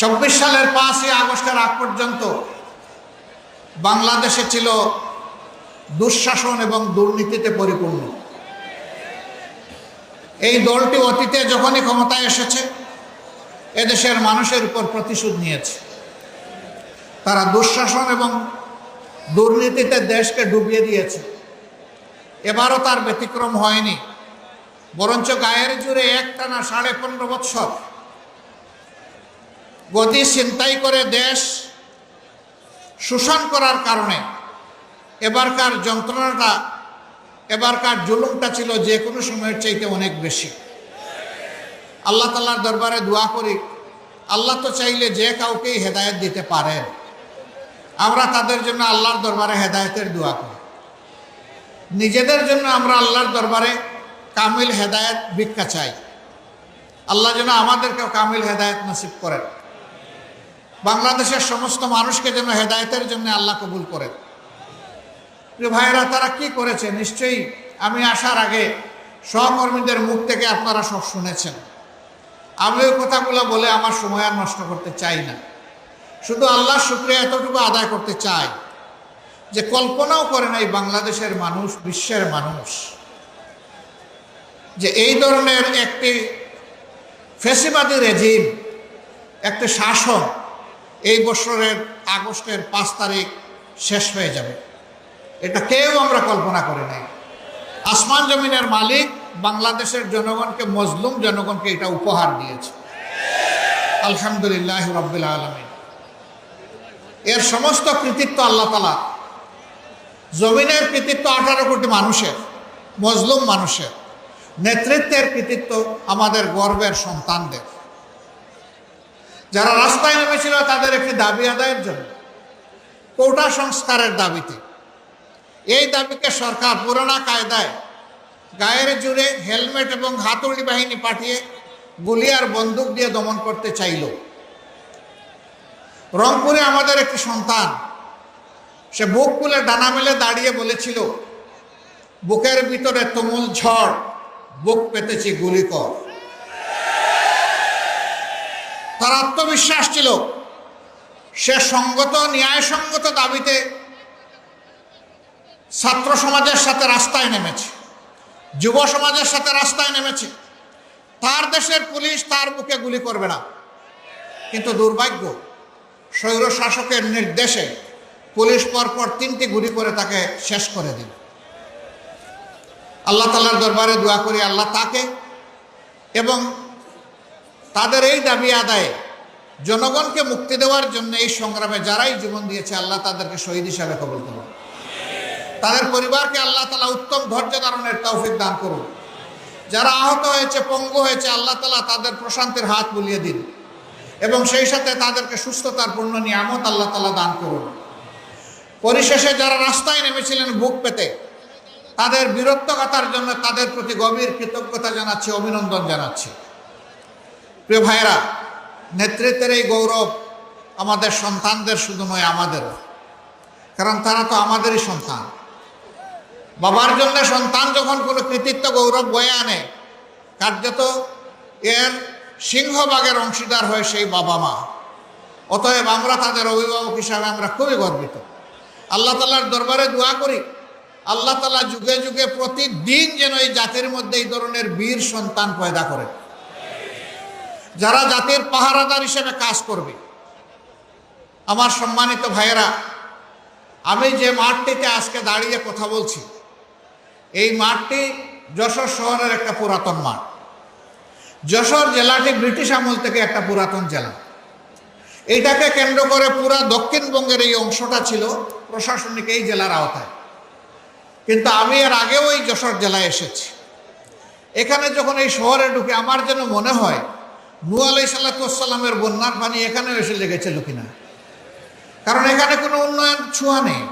চব্বিশ সালের পাঁচই আগস্টের আগ পর্যন্ত বাংলাদেশে ছিল দুঃশাসন এবং দুর্নীতিতে পরিপূর্ণ। এই দলটি অতীতে যখনই ক্ষমতায় এসেছে, এদেশের মানুষের উপর প্রতিশোধ নিয়েছে। তারা দুঃশাসন এবং দুর্নীতিতে দেশকে ডুবিয়ে দিয়েছে। এবারও তার ব্যতিক্রম হয়নি, বরঞ্চ গায়ের জুড়ে একটানা সাড়ে পনেরো বৎসর গতি চিন্তাই করে দেশ শোষণ করার কারণে এবারকার যন্ত্রণাটা, এবারকার জুলুমটা ছিল যে কোনো সময়ের চাইতে অনেক বেশি। আল্লাহ তাল্লার দরবারে দোয়া করি, আল্লাহ তো চাইলে যে কাউকেই হেদায়ত দিতে পারেন আমরা তাদের জন্য আল্লাহর দরবারে হেদায়তের দোয়া করি। নিজেদের জন্য আমরা আল্লাহর দরবারে কামিল হেদায়েত ভিক্ষা চাই। আল্লাহ যেন আমাদেরকেও কামিল হেদায়ত নসিব করেন। বাংলাদেশের সমস্ত মানুষকে যেন হেদায়েতের জন্য আল্লাহ কবুল করেন। ভাইয়েরা, তারা কি করেছে? নিশ্চয়ই আমি আসার আগে সহকর্মীদের মুখ থেকে আপনারা সব শুনেছেন। আমি ওই কথাগুলো বলে আমার সময় আর নষ্ট করতে চাই না। শুধু আল্লাহ শুক্রিয়া এতটুকু আদায় করতে চাই যে কল্পনাও করে নাই বাংলাদেশের মানুষ, বিশ্বের মানুষ, যে এই ধরনের একটি ফেসিবাদী রেজিম, একটি শাসন এই বছরের আগস্টের পাঁচ তারিখ শেষ হয়ে যাবে। এটা কেউ আমরা কল্পনা করি নাই। আসমান জমিনের মালিক বাংলাদেশের জনগণকে, মজলুম জনগণকে এটা উপহার দিয়েছে। আলহামদুলিল্লাহ রব্বিল আলমিন। এর সমস্ত কৃতিত্ব আল্লাহ তালা জমিনের কৃতিত্ব আঠারো কোটি মানুষের, মজলুম মানুষের, নেতৃত্বের কৃতিত্ব আমাদের গর্বের সন্তানদের। যারা রাস্তায় নেমেছিল তাদের একটি দাবি আদায়ের জন্য। কোটা সংস্কারের দাবিতে। এই দাবিকে সরকার পুরোনা কায়দায় গায়ের জুড়ে হেলমেট এবং হাতুড়ি বাহিনী পাঠিয়ে গুলি আর বন্দুক দিয়ে দমন করতে চাইল। রংপুরে আমাদের একটি সন্তান, সে বুক খুলে ডানা মেলে দাঁড়িয়ে বলেছিল, বুকের ভিতরে তুমুল ঝড়, বুক পেতেছি গুলি কর। তার আত্মবিশ্বাস ছিল। সে সঙ্গত, ন্যায়সঙ্গত দাবিতে ছাত্র সমাজের সাথে রাস্তায় নেমেছে, যুব সমাজের সাথে রাস্তায় নেমেছে। তার দেশের পুলিশ তার বুকে গুলি করবে না। কিন্তু দুর্ভাগ্য, স্বৈর শাসকের নির্দেশে পুলিশ পরপর তিনটি গুলি করে তাকে শেষ করে দিল। আল্লাহ তালার দরবারে দোয়া করি, আল্লাহ তাকে এবং তাদের এই দাবি আদায়ে জনগণকে মুক্তি দেওয়ার জন্য এই সংগ্রামে যারাই জীবন দিয়েছে, আল্লাহ তাদেরকে শহীদ হিসাবে কবল করুন। তাদের পরিবারকে আল্লাহ তালা উত্তম ধৈর্য ধারণের তৌফিক দান করুন। যারা আহত হয়েছে, পঙ্গু হয়েছে, আল্লাহ তালা তাদের প্রশান্তির হাত বুলিয়ে দিন। এবং সেই সাথে তাদেরকে সুস্থতার পূর্ণ নিয়ামত আল্লাহ তালা দান করুন। পরিশেষে যারা রাস্তায় নেমেছিলেন বুক পেতে, তাদের বীরত্বকতার জন্য তাদের প্রতি গভীর কৃতজ্ঞতা জানাচ্ছি, অভিনন্দন জানাচ্ছি। প্রিয় ভাইয়েরা, নেতৃত্বের এই গৌরব আমাদের সন্তানদের শুধু নয় আমাদেরও কারণ তারা তো আমাদেরই সন্তান। বাবার জন্য সন্তান যখন কোনো কৃতিত্ব গৌরব বয়ে আনে, কার্যত এর সিংহভাগের অংশীদার হয় সেই বাবা মা। অতএব আমরা তাদের অভিভাবক হিসাবে আমরা খুবই গর্বিত। আল্লাহ তালার দরবারে দোয়া করি, আল্লাহ তালা যুগে যুগে প্রতিদিন যেন এই জাতির মধ্যে এই ধরনের বীর সন্তান পয়দা করে। যারা জাতির পাহারাদার হিসেবে কাজ করবে। আমার সম্মানিত ভাইয়েরা, আমি যে মাঠটিতে আজকে দাঁড়িয়ে কথা বলছি, এই মাঠটি যশোর শহরের একটা পুরাতন মাঠ। যশোর জেলাটি ব্রিটিশ আমল থেকে একটা পুরাতন জেলা। এইটাকে কেন্দ্র করে পুরা দক্ষিণবঙ্গের এই অংশটা ছিল প্রশাসনিক এই জেলার আওতায়। কিন্তু আমি এর আগেও এই যশোর জেলায় এসেছি। এখানে যখন এই শহরে ঢুকে আমার যেন মনে হয় নু আলাই বন্যার পানি এখানেও এসে লেগেছিল কিনা? কারণ এখানে কোনো উন্নয়ন ছোঁয়া নেই।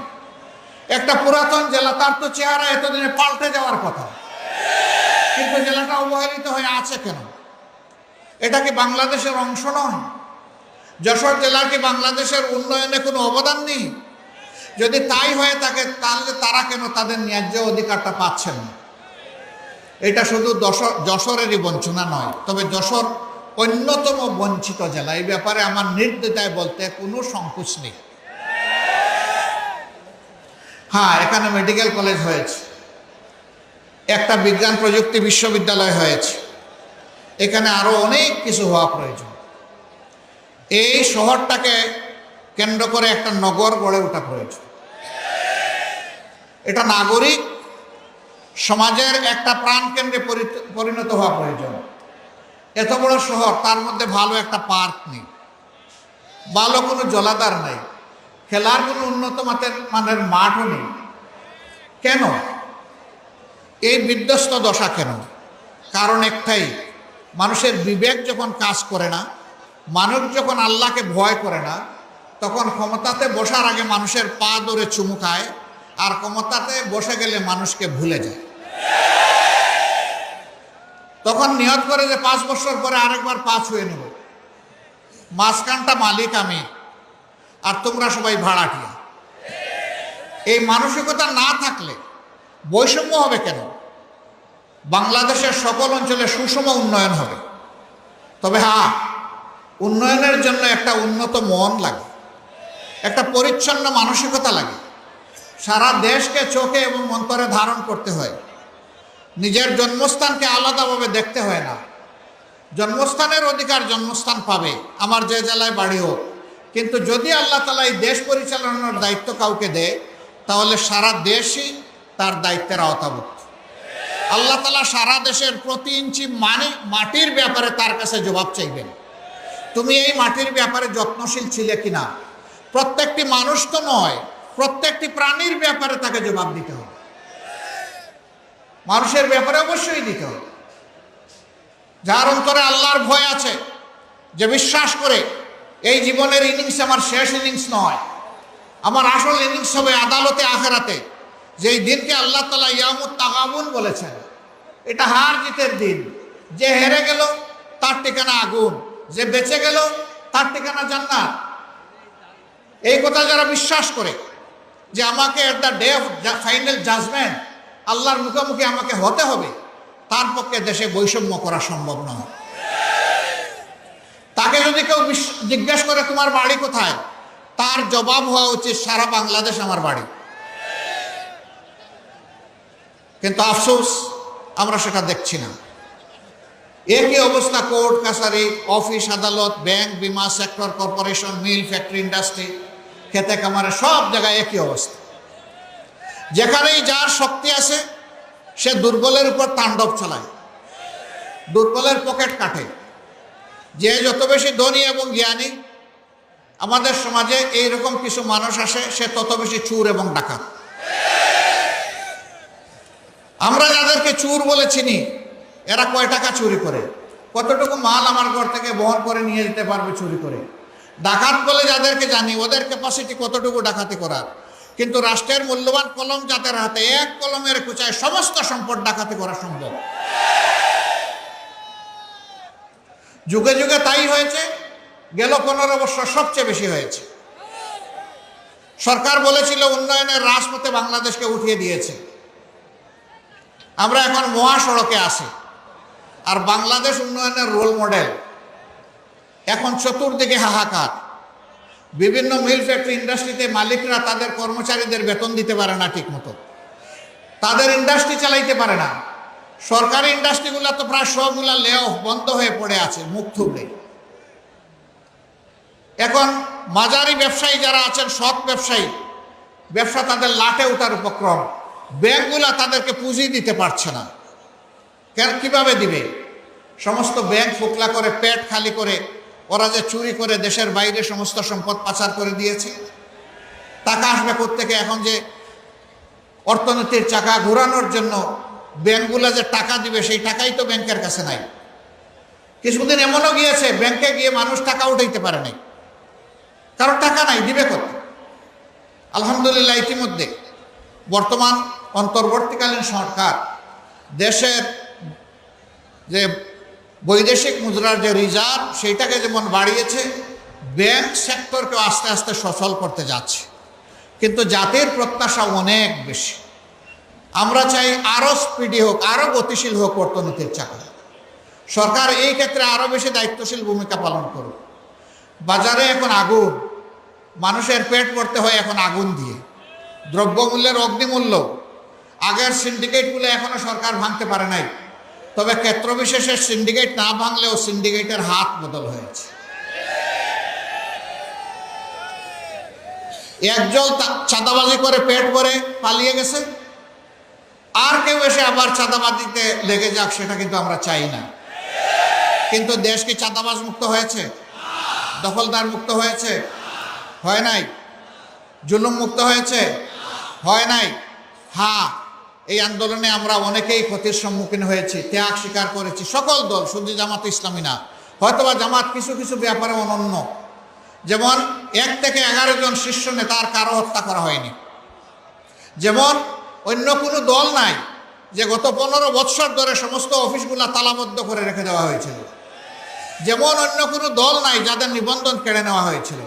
একটা পুরাতন জেলা, তার তো চেহারা এতদিনে পাল্টে যাওয়ার কথা। কিন্তু জেলাটা অবহেলিত হয়ে আছে কেন? এটা কি বাংলাদেশের অংশ নয়? যশোর জেলার কি বাংলাদেশের উন্নয়নে কোনো অবদান নেই? যদি তাই হয়ে থাকে, তাহলে তারা কেন তাদের ন্যায্য অধিকারটা পাচ্ছেন না? এটা শুধু যশোর যশোরেরই বঞ্চনা নয়, তবে যশোর অন্যতম বঞ্চিত জেলা। এই ব্যাপারে আমার নির্দ্বিধায় বলতে কোনো সংকোচ নেই। হ্যাঁ এখানে মেডিকেল কলেজ হয়েছে। একটা বিজ্ঞান প্রযুক্তি বিশ্ববিদ্যালয় হয়েছে। এখানে আরও অনেক কিছু হওয়া প্রয়োজন। এই শহরটাকে কেন্দ্র করে একটা নগর গড়ে ওঠা প্রয়োজন। এটা নাগরিক, সমাজের একটা প্রাণকেন্দ্রে পরিণত হওয়া প্রয়োজন। এত বড় শহর, তার মধ্যে ভালো একটা পার্ক নেই। ভালো কোনো জলাধার নাই। খেলার কোনো উন্নত মানের মানের মাঠও নেই। কেন? এই বিধ্বস্ত দশা কেন? কারণ একটাই, মানুষের বিবেক যখন কাজ করে না মানুষ যখন আল্লাহকে ভয় করে না, তখন ক্ষমতাতে বসার আগে মানুষের পা ধরে চুমু খায়, আর ক্ষমতাতে বসে গেলে মানুষকে ভুলে যায়। তখন নিয়ত করে যে পাঁচ বছর পরে আরেকবার পা ছুঁয়ে নেব। মাঝখানটা মালিক আমি, আর তোমরা সবাই ভাড়াটিয়া। এই মানসিকতা না থাকলে বৈষম্য হবে কেন? বাংলাদেশের সকল অঞ্চলে সুষম উন্নয়ন হবে। তবে হ্যাঁ উন্নয়নের জন্য একটা উন্নত মন লাগে, একটা পরিচ্ছন্ন মানসিকতা লাগে। সারা দেশকে চোখে এবং অন্তরে ধারণ করতে হয়। নিজের জন্মস্থানকে আলাদাভাবে দেখতে হয় না। জন্মস্থানের অধিকার জন্মস্থান পাবে, আমার যে জেলায় বাড়ি হোক। কিন্তু যদি আল্লাহ তালা এই দেশ পরিচালনার দায়িত্ব কাউকে দেয়, তাহলে সারা দেশই তার দায়িত্বের আওতাভুক্ত। আল্লাহ তালা সারা দেশের প্রতি ইঞ্চি মানে মাটির ব্যাপারে তার কাছে জবাব চাইবেন। তুমি এই মাটির ব্যাপারে যত্নশীল ছিলে কিনা? প্রত্যেকটি মানুষ তো নয়, প্রত্যেকটি প্রাণীর ব্যাপারে তাকে জবাব দিতে হবে। মানুষের ব্যাপারে অবশ্যই দিতে হবে। যার অন্তরে আল্লাহর ভয় আছে, যে বিশ্বাস করে, এই জীবনের ইনিংস আমার শেষ ইনিংস নয়, আমার আসল ইনিংস হবে আদালতে, আখেরাতে। যেই দিনকে আল্লাহ তালা ইয়ামুত তাগাবুন বলেছেন, এটা হার জিতের দিন। যে হেরে গেল, তার ঠিকানা আগুন। যে বেঁচে গেল, তার ঠিকানা জান্নাত। এই কথা যারা বিশ্বাস করে, যে আমাকে at the day of final judgement আল্লাহর মুখোমুখি আমাকে হতে হবে, তার পক্ষে দেশে বৈষম্য করা সম্ভব নয়। তাকে যদি কেউ জিজ্ঞেস করে তোমার বাড়ি কোথায়, তার জবাব হওয়া উচিত, সারা বাংলাদেশ আমার বাড়ি। কিন্তু আফসোস, আমরা সেটা দেখছি না। একই অবস্থা কোর্ট, কাছারি, অফিস, আদালত, ব্যাংক, বিমা, sector, corporation, mill, factory, industry খেতে কামারে সব জায়গায় একই অবস্থা। যেখানেই যার শক্তি আছে সে দুর্বলের উপর তাণ্ডব চালায়। দুর্বলের পকেট কাটে। যে যত বেশি ধনী এবং জ্ঞানী আমাদের সমাজে এইরকম কিছু মানুষ আসে, সে তত বেশি চুর এবং ডাকাত। আমরা যাদেরকে চুর বলে চিনি, এরা কয় টাকা চুরি করে? কতটুকু মাল আমার ঘর থেকে বহন করে নিয়ে যেতে পারবে চুরি করে? ডাকাত বলে যাদেরকে জানি ওদের ক্যাপাসিটি কতটুকু ডাকাতি করার? কিন্তু রাষ্ট্রের মূল্যবান কলম যাদের হাতে, এক কলমের কুচায় সমস্ত সম্পদ ডাকাতি করা সম্ভব। যুগে যুগে তাই হয়েছে, গেল পনেরো বছর সবচেয়ে বেশি হয়েছে। সরকার বলেছিল উন্নয়নের রাজপথে বাংলাদেশকে উঠিয়ে দিয়েছে। আমরা এখন মহাসড়কে আছি, আর বাংলাদেশ উন্নয়নের রোল মডেল এখন চতুর্দিকে হাহাকার। বিভিন্ন মিল ফ্যাক্টরি ইন্ডাস্ট্রিতে মালিকরা তাদের কর্মচারীদের বেতন দিতে পারে না ঠিক মতো তাদের ইন্ডাস্ট্রি চালাইতে পারে না। সরকারি ইন্ডাস্ট্রিগুলো তো প্রায় সবগুলা লে অফ বন্ধ হয়ে পড়ে আছে, মুখ থুবড়ে। এখন মাঝারি ব্যবসায়ী যারা আছেন, সৎ ব্যবসায়ী, ব্যবসা তাদের লাটে ওঠার উপক্রম। ব্যাংকগুলা তাদেরকে পুঁজি দিতে পারছে না। কীভাবে দিবে? সমস্ত ব্যাংক ফুকলা করে, পেট খালি করে ওরা যে চুরি করে দেশের বাইরে সমস্ত সম্পদ পাচার করে দিয়েছে, টাকা আসবে থেকে এখন যে অর্থনীতির চাকা ঘোরানোর জন্য ব্যাংকগুলো যে টাকা দিবে, সেই টাকাই তো ব্যাংকের কাছে নাই। কিছুদিন এমনও গিয়েছে, ব্যাংকে গিয়ে মানুষ টাকা উঠাইতে পারে নাই। কারণ টাকা নাই, দিবে কত আলহামদুলিল্লাহ ইতিমধ্যে বর্তমান অন্তর্বর্তীকালীন সরকার দেশের যে বৈদেশিক মুদ্রার যে রিজার্ভ, সেইটাকে যেমন বাড়িয়েছে, ব্যাংক সেক্টরকে আস্তে আস্তে সচল করতে যাচ্ছে। কিন্তু জাতির প্রত্যাশা অনেক বেশি। আমরা চাই আরও স্পিডি হোক, আরও গতিশীল হোক অর্থনীতির চাকা সরকার এই ক্ষেত্রে আরও বেশি দায়িত্বশীল ভূমিকা পালন করুক। বাজারে এখন আগুন। মানুষের পেট পড়তে হয় এখন আগুন দিয়ে। দ্রব্যমূল্যের অগ্নিমূল্য। আগের সিন্ডিকেটগুলো এখনও সরকার ভাঙতে পারে নাই। তবে ক্ষেত্র বিশেষে সিন্ডিকেট না ভাঙলেও সিন্ডিকেটের হাত বদল হয়েছে। একজন চাঁদাবাজি করে পেট ভরে পালিয়ে গেছে। আর কেউ এসে আবার চাঁদাবাজিতে লেগে যাক, সেটা কিন্তু আমরা চাই না। কিন্তু দেশ কি চাঁদাবাজ মুক্ত হয়েছে? দখলদার মুক্ত হয়েছে? হয় নাই? জুলুম মুক্ত হয়েছে? হয় নাই? হ্যাঁ এই আন্দোলনে আমরা অনেকেই ক্ষতির সম্মুখীন হয়েছি, ত্যাগ স্বীকার করেছি। সকল দল, শুধু জামাত ইসলামী না, হয়তোবা জামাত কিছু কিছু ব্যাপারে অনন্য। যেমন এক থেকে এগারো জন শীর্ষ নেতার কারও হত্যা করা হয়নি। যেমন অন্য কোনো দল নাই যে গত পনেরো বৎসর ধরে সমস্ত অফিসগুলা তালাবদ্ধ করে রেখে দেওয়া হয়েছিল। যেমন অন্য কোনো দল নাই যাদের নিবন্ধন কেড়ে নেওয়া হয়েছিল।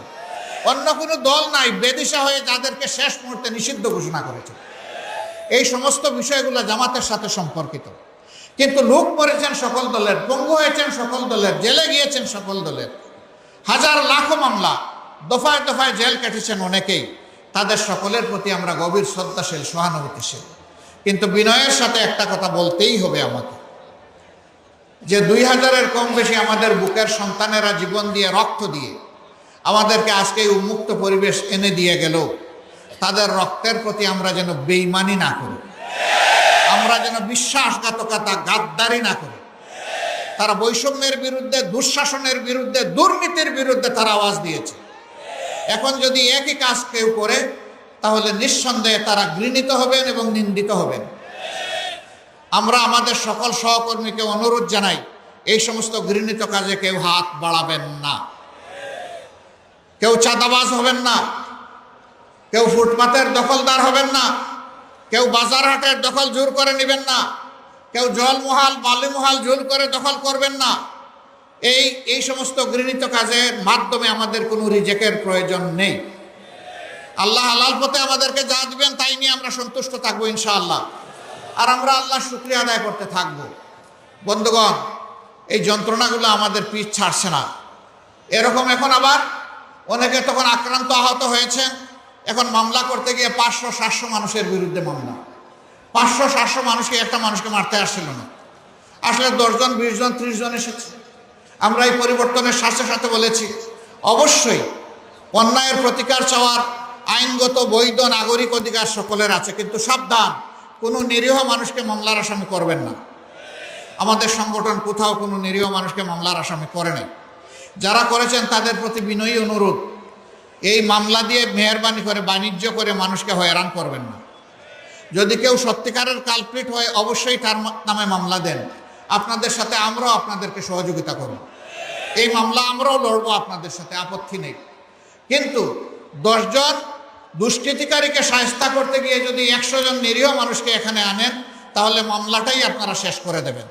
অন্য কোনো দল নাই বেদিশা হয়ে যাদেরকে শেষ মুহূর্তে নিষিদ্ধ ঘোষণা করেছে। এই সমস্ত বিষয়গুলো জামাতের সাথে সম্পর্কিত। কিন্তু লোক মরেছেন সকল দলের, পঙ্গু হয়েছেন সকল দলের, জেলে গিয়েছেন সকল দলের। হাজার লাখো মামলা দফায় দফায় জেল কেটেছেন অনেকেই। তাদের সকলের প্রতি আমরা গভীর শ্রদ্ধাশীল, সহানুভূতিশীল। কিন্তু বিনয়ের সাথে একটা কথা বলতেই হবে আমাকে। যে দুই হাজারের কম বেশি আমাদের বুকের সন্তানেরা জীবন দিয়ে, রক্ত দিয়ে আমাদেরকে আজকে উন্মুক্ত পরিবেশ এনে দিয়ে গেল। তাদের রক্তের প্রতি আমরা যেন বেইমানি না করি। আমরা যেন বিশ্বাসঘাতকতা, গাদ্দারি না করি। তারা বৈষম্যের বিরুদ্ধে, দুঃশাসনের বিরুদ্ধে, দুর্নীতির বিরুদ্ধে তারা আওয়াজ দিয়েছে। এখন যদি একই কাজ কেউ করে, তাহলে নিঃসন্দেহে তারা ঘৃণিত হবেন এবং নিন্দিত হবেন। আমরা আমাদের সকল সহকর্মীকে অনুরোধ জানাই, এই সমস্ত ঘৃণিত কাজে কেউ হাত বাড়াবেন না। কেউ চাঁদাবাজ হবেন না। কেউ ফুটপাতের দখলদার হবেন না, কেউ বাজার হাটের দখল জোর করে নেবেন না, কেউ জলমহাল বালিমহাল জোর করে দখল করবেন না। এই এই সমস্ত গৃহীত কাজের মাধ্যমে আমাদের কোনো রিজেকের প্রয়োজন নেই। আল্লাহ হালাল পথে আমাদেরকে যা দিবেন তাই নিয়ে আমরা সন্তুষ্ট থাকব ইনশাআল্লাহ। আর আমরা আল্লাহ শুক্রিয়া আদায় করতে থাকব। বন্ধুগণ, এই যন্ত্রণাগুলো আমাদের পিঠ ছাড়ছে না। এরকম এখন আবার অনেকে তখন আক্রান্ত আহত হয়েছে। এখন মামলা করতে গিয়ে পাঁচশো, সাতশো মানুষের বিরুদ্ধে মামলা। পাঁচশো, সাতশো মানুষকে একটা মানুষকে মারতে আসছিল না। আসলে দশজন বিশ জন ত্রিশ জন এসেছে। আমরা এই পরিবর্তনের সাথে সাথে বলেছি, অবশ্যই অন্যায়ের প্রতিকার চাওয়ার আইনগত, বৈধ, নাগরিক অধিকার সকলের আছে, কিন্তু সাবধান, কোনো নিরীহ মানুষকে মামলার আসামি করবেন না। আমাদের সংগঠন কোথাও কোনো নিরীহ মানুষকে মামলার আসামি করে নাই। যারা করেছেন তাদের প্রতি বিনয়ী অনুরোধ এই মামলা দিয়ে মেহরবানি করে, বাণিজ্য করে মানুষকে হয়রান করবেন না। যদি কেউ সত্যিকারের কালপ্রিট হয়, অবশ্যই তার নামে মামলা দেন। আপনাদের সাথে আমরাও আপনাদেরকে সহযোগিতা করব। এই মামলা আমরাও লড়বো আপনাদের সাথে, আপত্তি নেই। কিন্তু দশজন দুষ্কৃতিকারীকে সাহস্তা করতে গিয়ে যদি একশো জন নিরীহ মানুষকে এখানে আনেন, তাহলে মামলাটাই আপনারা শেষ করে দেবেন।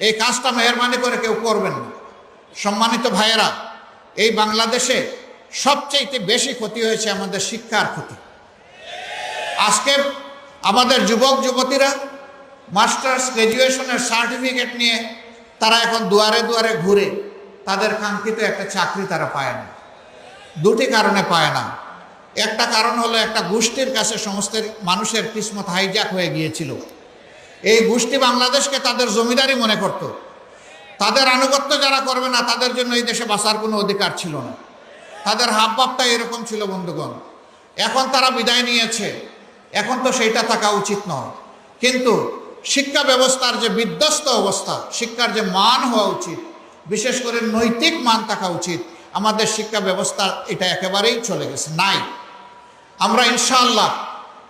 এই কাজটা মেহরবানি করে কেউ করবেন না। সম্মানিত ভাইয়েরা, এই বাংলাদেশে সবচাইতে বেশি ক্ষতি হয়েছে আমাদের শিক্ষার ক্ষতি। আজকে আমাদের যুবক, যুবতীরা মাস্টার্স গ্র্যাজুয়েশনের সার্টিফিকেট নিয়ে তারা এখন দুয়ারে দুয়ারে ঘুরে তাদের কাঙ্ক্ষিত একটা চাকরি তারা পায় না। দুটি কারণে পায় না। একটা কারণ হলো একটা গোষ্ঠীর কাছে সমস্ত মানুষের কিসমত হাইজ্যাক হয়ে গিয়েছিল। এই গোষ্ঠী বাংলাদেশকে তাদের জমিদারি মনে করত। তাদের আনুগত্য যারা করবে না তাদের জন্য এই দেশে বাঁচার কোনো অধিকার ছিল না। তাদের হাবভাবটা এরকম ছিল, বন্ধুগণ। এখন তারা বিদায় নিয়েছে। এখন তো সেইটা থাকা উচিত নয়। কিন্তু শিক্ষা ব্যবস্থার যে বিধ্বস্ত অবস্থা, শিক্ষার যে মান হওয়া উচিত, বিশেষ করে নৈতিক মান থাকা উচিত, আমাদের শিক্ষা ব্যবস্থা এটা একেবারেই চলে গেছে, নাই। আমরা ইনশাআল্লাহ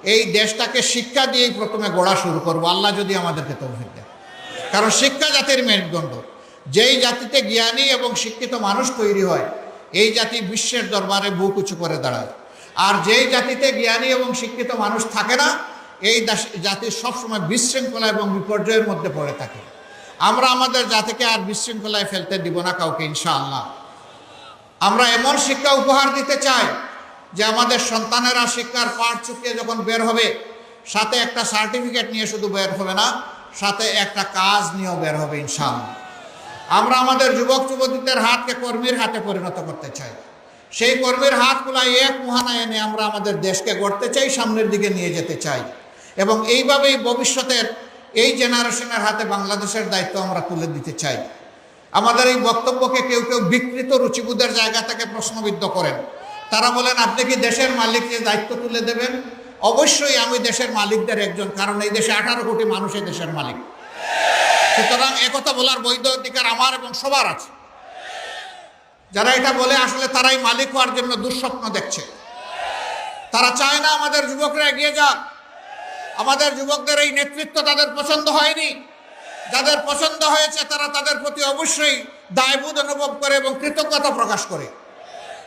এই দেশটাকে শিক্ষা দিয়েই প্রথমে গড়া শুরু করব। আল্লাহ যদি আমাদেরকে তৌফিক দেয় কারণ শিক্ষা জাতির মেরুদণ্ড। যেই জাতিতে জ্ঞানী এবং শিক্ষিত মানুষ তৈরি হয় এই জাতি বিশ্বের দরবারে বুক উঁচু করে দাঁড়ায়। আর যেই জাতিতে জ্ঞানী এবং শিক্ষিত মানুষ থাকে না, এই জাতি সবসময় বিশৃঙ্খলা এবং বিপর্যয়ের মধ্যে পড়ে থাকে। আমরা আমাদের জাতিকে আর বিশৃঙ্খলায় ফেলতে দিব না কাউকে, ইনশাআল্লাহ। আমরা এমন শিক্ষা উপহার দিতে চাই যে আমাদের সন্তানেরা শিক্ষার পাঠ চুকিয়ে যখন বের হবে, সাথে একটা সার্টিফিকেট নিয়ে শুধু বের হবে না, সাথে একটা কাজ নিয়েও বের হবে, ইনশাআল্লাহ। আমরা আমাদের যুবক যুবতীদের হাতকে কর্মীর হাতে পরিণত করতে চাই। সেই কর্মীর হাতগুলাই এক মহানায় এনে আমরা আমাদের দেশকে গড়তে চাই, সামনের দিকে নিয়ে যেতে চাই। এবং এইভাবেই ভবিষ্যতের এই জেনারেশনের হাতে বাংলাদেশের দায়িত্ব আমরা তুলে দিতে চাই। আমাদের এই বক্তব্যকে কেউ কেউ বিকৃত রুচিবোধের জায়গা থেকে প্রশ্নবিদ্ধ করেন। তারা বলেন, আপনি কি দেশের মালিককে দায়িত্ব তুলে দেবেন? অবশ্যই আমি দেশের মালিকদের একজন, কারণ এই দেশে আঠারো কোটি মানুষ এই দেশের মালিক। সুতরাং একথা বলার বৈধ অধিকার আমার এবং সবার আছে। যারা এটা বলে আসলে তারাই মালিক হওয়ার জন্য দুঃস্বপ্ন দেখছে। তারা চায় না আমাদের যুবকরা এগিয়ে যাক। আমাদের যুবকদের এই নেতৃত্ব তাদের পছন্দ হয়নি। যাদের পছন্দ হয়েছে তারা তাদের প্রতি অবশ্যই দায়বোধ অনুভব করে এবং কৃতজ্ঞতা প্রকাশ করে।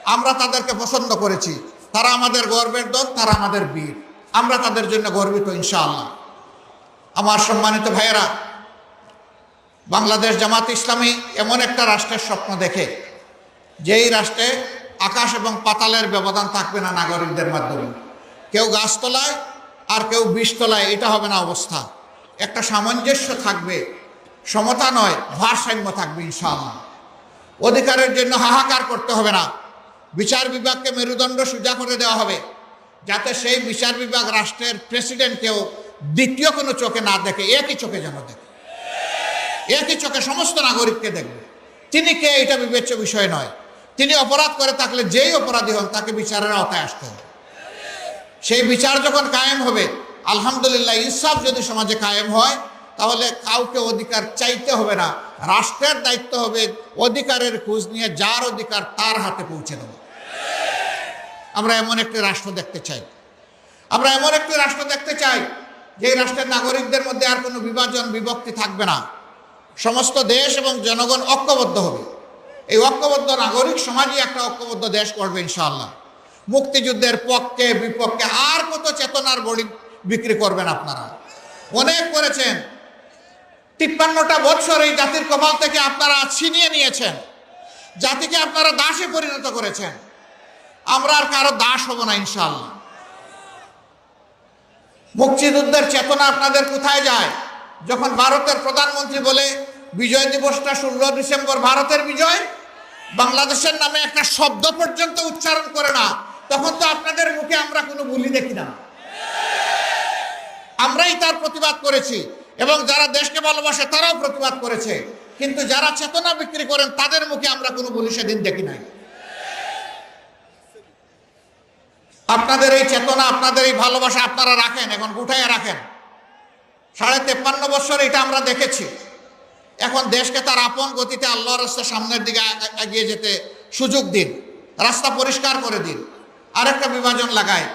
আমরা তাদেরকে পছন্দ করেছি। তারা আমাদের গর্বের দল, তারা আমাদের বীর। আমরা তাদের জন্য গর্বিত, ইনশাআল্লাহ। আমার সম্মানিত ভাইয়েরা বাংলাদেশ জামাত ইসলামী এমন একটা রাষ্ট্রের স্বপ্ন দেখে, যেই রাষ্ট্রে আকাশ এবং পাতালের ব্যবধান থাকবে না নাগরিকদের মাধ্যমে। কেউ গাছতলায় আর কেউ বিষতলায় এটা হবে না অবস্থা। একটা সামঞ্জস্য থাকবে, সমতা নয়, ভারসাম্য থাকবে ইনশাআল্লাহ। অধিকারের জন্য হাহাকার করতে হবে না। বিচার বিভাগকে মেরুদণ্ড সোজা করে দেওয়া হবে, যাতে সেই বিচার বিভাগ রাষ্ট্রের প্রেসিডেন্টকেও দ্বিতীয় কোনো চোখে না দেখে, একই চোখে যেন দেখে। একই চোখে সমস্ত নাগরিককে দেখবে। তিনি কে এটা বিবেচ্য বিষয় নয়। তিনি অপরাধ করে থাকলে যেই অপরাধী হন, তাকে বিচারের আওতায় আসতে হবে। সেই বিচার যখন কায়েম হবে, আলহামদুলিল্লাহ ইনসাফ যদি সমাজে কায়েম হয়, তাহলে কাউকে অধিকার চাইতে হবে না। রাষ্ট্রের দায়িত্ব হবে অধিকারের খোঁজ নিয়ে যার অধিকার তার হাতে পৌঁছে দেওয়া। আমরা এমন একটি রাষ্ট্র দেখতে চাই। আমরা এমন একটি রাষ্ট্র দেখতে চাই যে রাষ্ট্রের নাগরিকদের মধ্যে আর কোনো বিভাজন, বিভক্তি থাকবে না। সমস্ত দেশ এবং জনগণ ঐক্যবদ্ধ হবে। এই ঐক্যবদ্ধ নাগরিক সমাজই একটা ঐক্যবদ্ধ দেশ করবে ইনশাআল্লাহ। মুক্তিযুদ্ধের পক্ষে, বিপক্ষে আর কত চেতনার বড়ি বিক্রি করবেন আপনারা? অনেক করেছেন। তিপ্পান্নটা বৎসর এই জাতির কপাল থেকে আপনারা ছিনিয়ে নিয়েছেন। জাতিকে আপনারা দাসে পরিণত করেছেন। আমরা আর কারও দাস হব না ইনশাল্লাহ মুক্তিযুদ্ধের চেতনা আপনাদের কোথায় যায়? যখন ভারতের প্রধানমন্ত্রী বলে বিজয় দিবসটা ষোলো ডিসেম্বর ভারতের বিজয়, বাংলাদেশের নামে একটা শব্দ পর্যন্ত উচ্চারণ করে না, তখন তো আপনাদের মুখে আমরা কোনো বুলি দেখি না। আমরাই তার প্রতিবাদ করেছি এবং যারা দেশকে ভালোবাসে তারাও প্রতিবাদ করেছে। কিন্তু যারা চেতনা বিক্রি করেন, তাদের মুখে আমরা কোনো বলি সেদিন দেখি নাই। আপনাদের এই চেতনা, আপনাদের এই ভালোবাসা আপনারা রাখেন, এখন গুটাইয়া রাখেন। সাড়ে তেপ্পান্ন বছর এটা আমরা দেখেছি। এখন দেশকে তার আপন গতিতে আল্লাহর রাস্তা সামনের দিকে এগিয়ে যেতে সুযোগ দিন, রাস্তা পরিষ্কার করে দিন। আরেকটা বিভাজন লাগায়,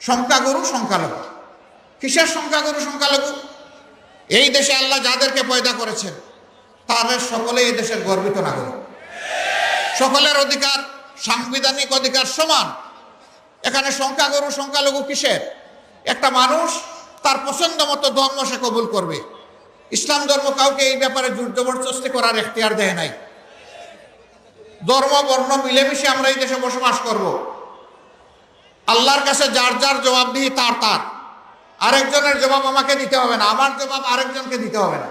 সংখ্যাগুরু, সংখ্যালঘু। কিসের সংখ্যাগুরু, সংখ্যালঘু? এই দেশে আল্লাহ যাদেরকে পয়দা করেছেন, তাদের সকলেই এই দেশের গর্বিত নাগরিক। সকলের অধিকার, সাংবিধানিক অধিকার সমান। এখানে সংখ্যাগুরু, সংখ্যালঘু কিসের? একটা মানুষ তার পছন্দ মতো ধর্ম সে কবুল করবে। ইসলাম ধর্ম কাউকে এই ব্যাপারে জোর জবরদস্তি করার এখতিয়ার দেয় নাই। ধর্ম, বর্ণ, মিলেমিশে আমরা এই দেশে বসবাস করব। আল্লাহর কাছে যার যার জবাবদিহি তার তার। আরেকজনের জবাব আমাকে দিতে হবে না, আমার জবাব আরেকজনকে দিতে হবে না।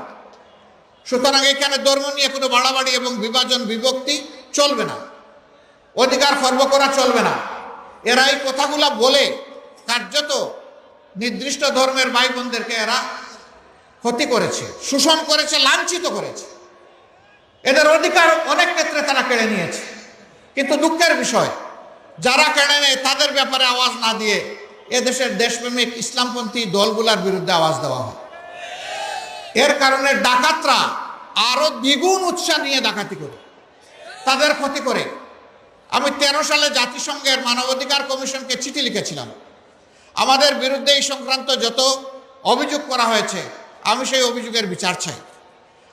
সুতরাং এখানে ধর্ম নিয়ে কোনো বাড়াবাড়ি এবং বিভাজন, বিভক্তি চলবে না। অধিকার খর্ব করা চলবে না। এরা এই কথাগুলা বলে কার্যত নির্দিষ্ট ধর্মের ভাই বোনদেরকে এরা ক্ষতি করেছে শোষণ করেছে, লাঞ্ছিত করেছে। এদের অধিকার অনেক ক্ষেত্রে তারা কেড়ে নিয়েছে। কিন্তু দুঃখের বিষয়, যারা কেড়ে নেয় তাদের ব্যাপারে আওয়াজ না দিয়ে এদেশের দেশপ্রেমিক ইসলামপন্থী দলগুলার বিরুদ্ধে আওয়াজ দেওয়া হয়। এর কারণে ডাকাতরা আরও দ্বিগুণ উৎসাহ নিয়ে ডাকাতি করে, তাদের ক্ষতি করে। আমি তেরো সালে জাতিসংঘের মানবাধিকার কমিশনকে চিঠি লিখেছিলাম। আমাদের বিরুদ্ধে এই সংক্রান্ত যত অভিযোগ করা হয়েছে, আমি সেই অভিযোগের বিচার চাই।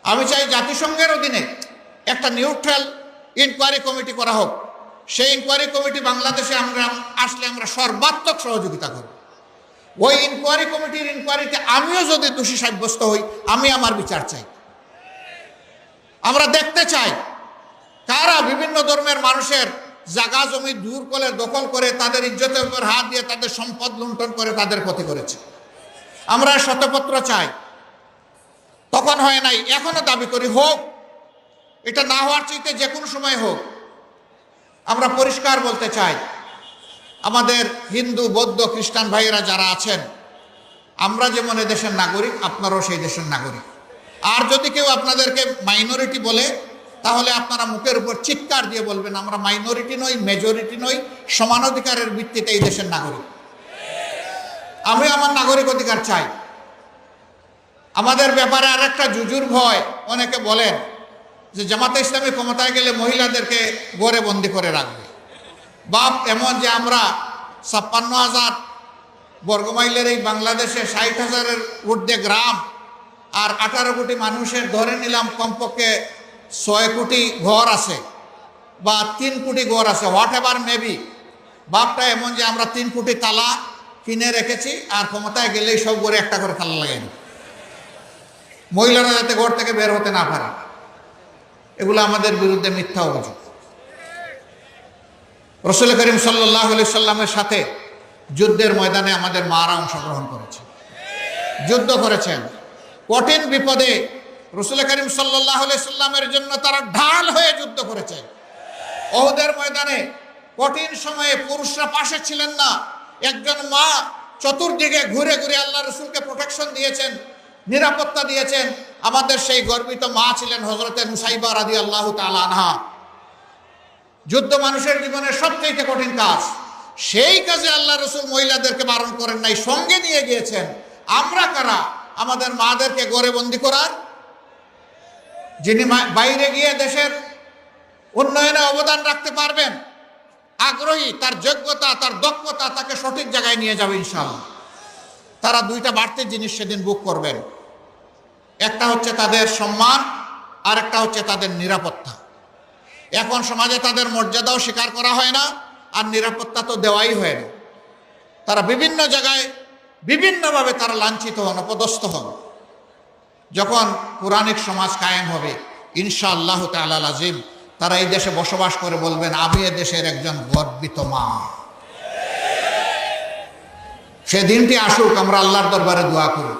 আমি চাই জাতিসংঘের অধীনে একটা নিউট্রাল ইনকোয়ারি কমিটি করা হোক। সেই ইনকোয়ারি কমিটি বাংলাদেশে আমরা আসলে আমরা সর্বাত্মক সহযোগিতা করব। ওই ইনকোয়ারি কমিটির ইনকোয়ারিতে আমিও যদি দোষী সাব্যস্ত হই, আমি আমার বিচার চাই। আমরা দেখতে চাই কারা বিভিন্ন ধর্মের মানুষের জাগা জমি দূর করে, দখল করে, তাদের ইজ্জতের উপর হাত দিয়ে তাদের সম্পদ লুণ্ঠন করে তাদের ক্ষতি করেছে। আমরা শতপত্র চাই। তখন হয় নাই, এখনও দাবি করি, হোক, এটা না হওয়ার চাইতে যে কোনো সময় হোক। আমরা পরিষ্কার বলতে চাই, আমাদের হিন্দু, বৌদ্ধ, খ্রিস্টান ভাইয়েরা যারা আছেন, আমরা যেমন এদেশের নাগরিক, আপনারাও সেই দেশের নাগরিক। আর যদি কেউ আপনাদেরকে মাইনরিটি বলে তাহলে আপনারা মুখের উপর চিৎকার দিয়ে বলবেন, আমরা মাইনরিটি নই মেজরিটি নই সমানাধিকারের ভিত্তিতে এই দেশের নাগরিক। আমি আমার নাগরিক অধিকার চাই। আমাদের ব্যাপারে আর একটা জুজুর ভয়, অনেকে বলেন যে জামাতে ইসলামী ক্ষমতায় গেলে মহিলাদেরকে গড়ে বন্দি করে রাখবে। বাপ, এমন যে আমরা ছাপ্পান্ন হাজার বর্গমাইলের এই বাংলাদেশে ষাট হাজারের ঊর্ধ্বে গ্রাম আর আঠারো কোটি মানুষের ধরে নিলাম কমপক্ষে ছয় কোটি ঘর আছে বা তিন কোটি ঘর আছে হোয়াট এভার মেবি বাপটা এমন যে আমরা তিন কোটি তালা কিনে রেখেছি আর ক্ষমতায় গেলেই সব ঘরে একটা করে তালা লাগাই দিই। মহিলারা যাতে ঘর থেকে বের হতে না পারে। এগুলো আমাদের বিরুদ্ধে মিথ্যা অভিযোগ। রসুল করিম সাল্লাহ সাল্লামের সাথে যুদ্ধের ময়দানে আমাদের মারা অংশগ্রহণ করেছে। যুদ্ধ করেছেন। কঠিন বিপদে রসুল করিম সাল্লামের জন্য তারা ঢাল হয়ে যুদ্ধ করেছে। ওহুদের ময়দানে কঠিন সময়ে পুরুষরা পাশে ছিলেন না। একজন মা চতুর্দিকে ঘুরে ঘুরে আল্লাহ রসুলকে প্রোটেকশন দিয়েছেন, নিরাপত্তা দিয়েছেন। আমাদের সেই গর্বিত মা ছিলেন হজরতে মুসাইবা রাদি আল্লাহ আনহা। যুদ্ধ মানুষের জীবনের সবচেয়ে কঠিন কাজ। সেই কাজে আল্লাহ রসুল মহিলাদেরকে বারণ করেন নাই, সঙ্গে নিয়ে গিয়েছেন। আমরা কারা? আমাদের মাদেরকে গড়ে বন্দি করার যিনি বাইরে গিয়ে দেশের উন্নয়নে অবদান রাখতে পারবেন, আগ্রহী, তার যোগ্যতা, তার দক্ষতা তাকে সঠিক জায়গায় নিয়ে যাবে ইনশাল্লাহ তারা দুইটা বাড়তি জিনিস সেদিন বুক করবেন। একটা হচ্ছে তাদের সম্মান, আর একটা হচ্ছে তাদের নিরাপত্তা। এখন সমাজে তাদের মর্যাদাও স্বীকার করা হয় না, আর নিরাপত্তা তো দেওয়াই হয় না। তারা বিভিন্ন জায়গায় বিভিন্নভাবে তারা লাঞ্ছিত হন, অপদস্থ হন। যখন পুরাণিক সমাজ কায়েম হবে ইনশা আল্লাহ আজিম তারা এই দেশে বসবাস করে বলবেন, আমি এ দেশের একজন গর্বিত মা। সে দিনটি আসুক, আমরা আল্লাহর দরবারে দোয়া করি।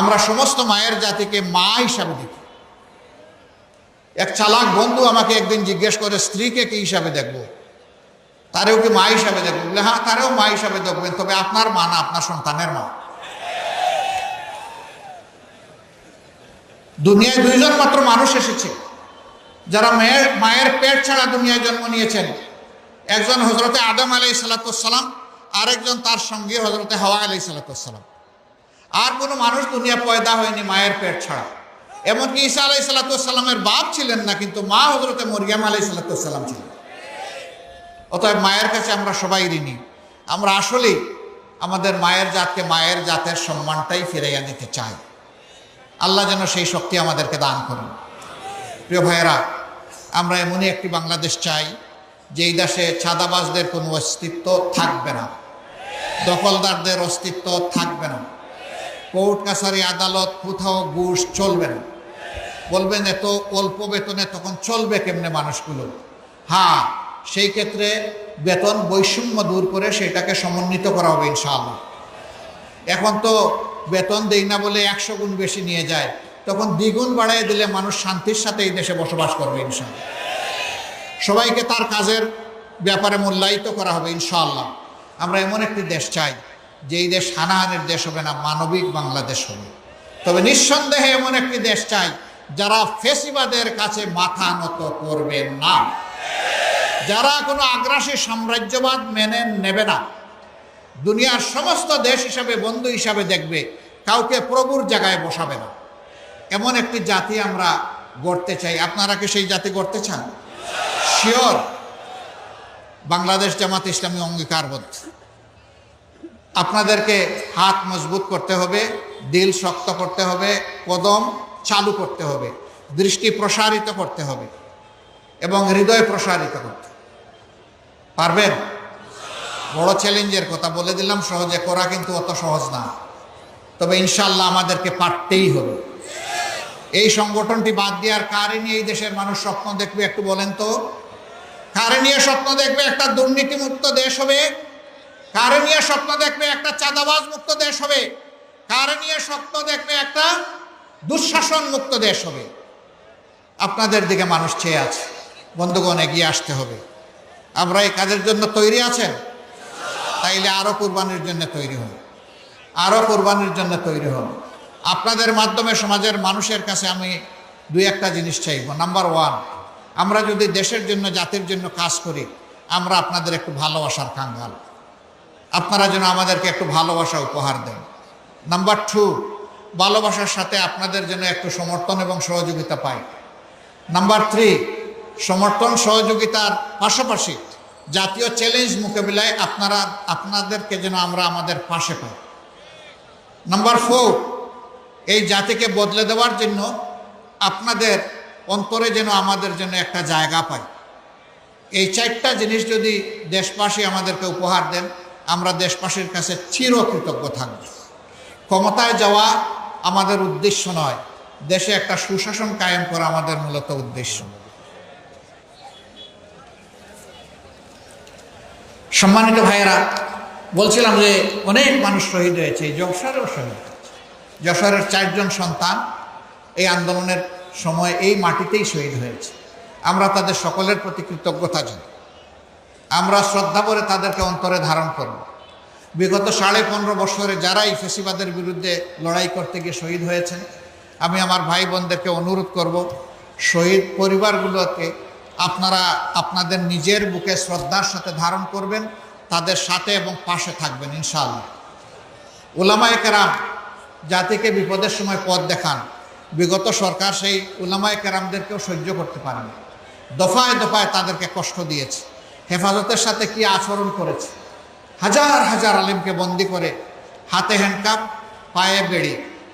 আমরা সমস্ত মায়ের জাতিকে মা হিসাবে দেখি। এক চালাক বন্ধু আমাকে একদিন জিজ্ঞেস করে, স্ত্রীকে কি হিসাবে দেখব? তারেও কি মা হিসাবে দেখব? হ্যাঁ তারেও মা হিসাবে দেখবেন, তবে আপনার মা না, আপনার সন্তানের মা। দুনিয়ায় দুইজন মাত্র মানুষ এসেছে। যারা মায়ের মায়ের পেট ছাড়া দুনিয়ায় জন্ম নিয়েছেন। একজন হজরতে আদম আলাই সালাতাম আরেকজন তার সঙ্গে হজরতে হাওয়া আলাই সালাতাম আর কোনো মানুষ দুনিয়া পয়দা হয়নি মায়ের পেট ছাড়া। এমনকি ঈসা আলাই সালাতামের বাপ ছিলেন না, কিন্তু মা হজরতে মরিয়াম আলাই সালাতাম ছিলেন। অতএব মায়ের কাছে আমরা সবাই ঋণী। আমরা আসলেই আমাদের মায়ের জাতকে মায়ের জাতের সম্মানটাই ফিরাইয়া দিতে চাই। আল্লাহ যেন সেই শক্তি আমাদেরকে দান করুন। প্রিয় ভাইয়েরা, আমরা এমনই একটি বাংলাদেশ চাই যে এই দেশে ছাদাবাজদের কোনো অস্তিত্ব থাকবে না, দখলদারদের অস্তিত্ব থাকবে না, কোর্ট, কাছারি আদালত, কোথাও ঘুষ চলবে না। বলবেন, এত অল্প বেতনে তখন চলবে কেমনে মানুষগুলো? হ্যাঁ সেই ক্ষেত্রে বেতন বৈষম্য দূর করে সেটাকে সমন্বিত করা হবে ইনশাআল্লাহ। এখন তো বেতন দেই না বলে একশো গুণ বেশি নিয়ে যায়, তখন দ্বিগুণ বাড়াই দিলে মানুষ শান্তির সাথে এই দেশে বসবাস করবে ইনশাআল্লাহ সবাইকে তার কাজের ব্যাপারে মূল্যায়িত করা হবে ইনশাআল্লাহ আমরা এমন একটি দেশ চাই যে এই দেশ হানাহানের দেশ হবে না, মানবিক বাংলাদেশ হবে। তবে নিঃসন্দেহে এমন একটি দেশ চাই, যারা ফেসিবাদের কাছে মাথা নত করবে না। যারা কোনো আগ্রাসী সাম্রাজ্যবাদ মেনে নেবে না দুনিয়ার সমস্ত দেশ হিসাবে, বন্ধু হিসাবে দেখবে কাউকে প্রভুর জায়গায় বসাবে না। এমন একটি জাতি আমরা গড়তে চাই। আপনারা কি সেই জাতি গড়তে চান? শিওর, বাংলাদেশ জামাত ইসলামী অঙ্গীকারবদ্ধ। আপনাদেরকে হাত মজবুত করতে হবে, দিল শক্ত করতে হবে, কদম চালু করতে হবে, দৃষ্টি প্রসারিত করতে হবে এবং হৃদয় প্রসারিত করতে পারবেন? বড় চ্যালেঞ্জের কথা বলে দিলাম, সহজে করা কিন্তু অত সহজ না। তবে ইনশাল্লাহ আমাদেরকে পারতেই হবে। এই সংগঠনটি বাদ দেওয়ার কারে নিয়ে এই দেশের মানুষ স্বপ্ন দেখবে, একটু বলেন তো। কারে নিয়ে স্বপ্ন দেখবে একটা দুর্নীতিমুক্ত দেশ হবে। কারে নিয়ে স্বপ্ন দেখবে একটা চাঁদাবাজ মুক্ত দেশ হবে। কারে নিয়ে স্বপ্ন দেখবে একটা দুঃশাসন মুক্ত দেশ হবে। আপনাদের দিকে মানুষ চেয়ে আছে। বন্ধুগণ, এগিয়ে আসতে হবে। আমরা এই কাজের জন্য তৈরি আছেন? তাইলে আরও কোরবানির জন্য তৈরি হন। আরও কোরবানির জন্য তৈরি হন। আপনাদের মাধ্যমে সমাজের মানুষের কাছে আমি দুই একটা জিনিস চাইব। নাম্বার ওয়ান আমরা যদি দেশের জন্য, জাতির জন্য কাজ করি, আমরা আপনাদের একটু ভালোবাসার কাঙ্গাল আপনারা যেন আমাদেরকে একটু ভালোবাসা উপহার দেন। নাম্বার টু ভালোবাসার সাথে আপনাদের জন্য একটু সমর্থন এবং সহযোগিতা পাই নাম্বার থ্রি সমর্থন, সহযোগিতার পাশাপাশি জাতীয় চ্যালেঞ্জ মোকাবিলায় আপনারা, আপনাদেরকে যেন আমরা আমাদের পাশে পাই। নাম্বার ফোর এই জাতিকে বদলে দেওয়ার জন্য আপনাদের অন্তরে যেন আমাদের জন্য একটা জায়গা পাই এই চারটা জিনিস যদি দেশবাসী আমাদেরকে উপহার দেন, আমরা দেশবাসীর কাছে চিরকৃতজ্ঞ থাকব। ক্ষমতায় যাওয়া আমাদের উদ্দেশ্য নয়, দেশে একটা সুশাসন কায়েম করা আমাদের মূলত উদ্দেশ্য। সম্মানিত ভাইয়েরা, বলছিলাম যে অনেক মানুষ শহীদ হয়েছে যশোরেও শহীদ হয়েছে। যশোরের চারজন সন্তান এই আন্দোলনের সময় এই মাটিতেই শহীদ হয়েছে। আমরা তাদের সকলের প্রতি কৃতজ্ঞতা জানি আমরা শ্রদ্ধা করে তাদেরকে অন্তরে ধারণ করব। বিগত সাড়ে পনেরো বছরে যারা এই ফেসিবাদের বিরুদ্ধে লড়াই করতে গিয়ে শহীদ হয়েছেন, আমি আমার ভাই বোনদেরকে অনুরোধ করব, শহীদ পরিবারগুলোকে আপনারা আপনাদের নিজের বুকে শ্রদ্ধার সাথে ধারণ করবেন, তাদের সাথে এবং পাশে থাকবেন, ইনশাআল্লাহ। ওলামায় কেরাম জাতিকে বিপদের সময় পথ দেখান। বিগত সরকার সেই উলামায় কেরামদেরকেও সহ্য করতে পারেন। দফায় দফায় তাদেরকে কষ্ট দিয়েছে। হেফাজতের সাথে কি আচরণ করেছে? হাজার হাজার আলিমকে বন্দি করে হাতে হ্যান্ডকাপ পায়ে বেড়ি,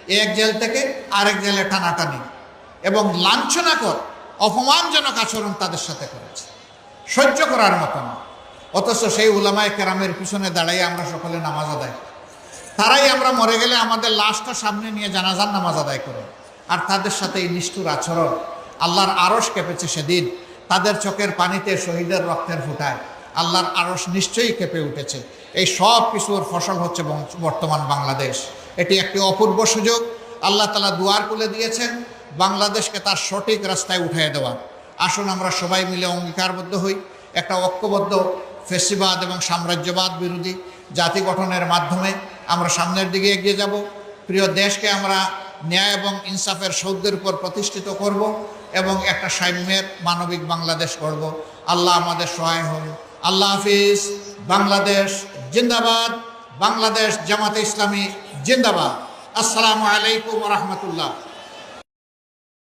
এক জেল থেকে আরেক জেলে টানাটানি এবং লাঞ্ছনাকর অপমানজনক আচরণ তাদের সাথে করেছে। সহ্য করার মতো না। অথচ সেই উলামায় কেরামের পিছনে দাঁড়াই আমরা সকলে নামাজ আদায়। তারাই আমরা মরে গেলে আমাদের লাশটা সামনে নিয়ে জানাজার নামাজ আদায় করে। আর তাদের সাথে এই নিষ্ঠুর আচরণ আল্লাহর আরস কেঁপেছে সেদিন। তাদের চোখের পানিতে শহীদের রক্তের ফুটায়। আল্লাহর আরস নিশ্চয়ই কেঁপে উঠেছে। এই সব কিছুর ফসল হচ্ছে বর্তমান বাংলাদেশ। এটি একটি অপূর্ব সুযোগ। আল্লাহ তালা দুয়ার খুলে দিয়েছেন। বাংলাদেশকে তার সঠিক রাস্তায় উঠিয়ে দেওয়া। আসুন আমরা সবাই মিলে অঙ্গীকারবদ্ধ হই। একটা ঐক্যবদ্ধ ফেসিবাদ এবং সাম্রাজ্যবাদ বিরোধী জাতি গঠনের মাধ্যমে আমরা সামনের দিকে এগিয়ে যাব। প্রিয় দেশকে আমরা ন্যায় এবং ইনসাফের সৌদ্যের উপর প্রতিষ্ঠিত করব এবং একটা সাম্যের মানবিক বাংলাদেশ করব আল্লাহ আমাদের সহায় হন। আল্লাহ হাফিজ। বাংলাদেশ জিন্দাবাদ। বাংলাদেশ জামাতে ইসলামী জিন্দাবাদ। আসসালামু আলাইকুম রহমতুল্লাহ।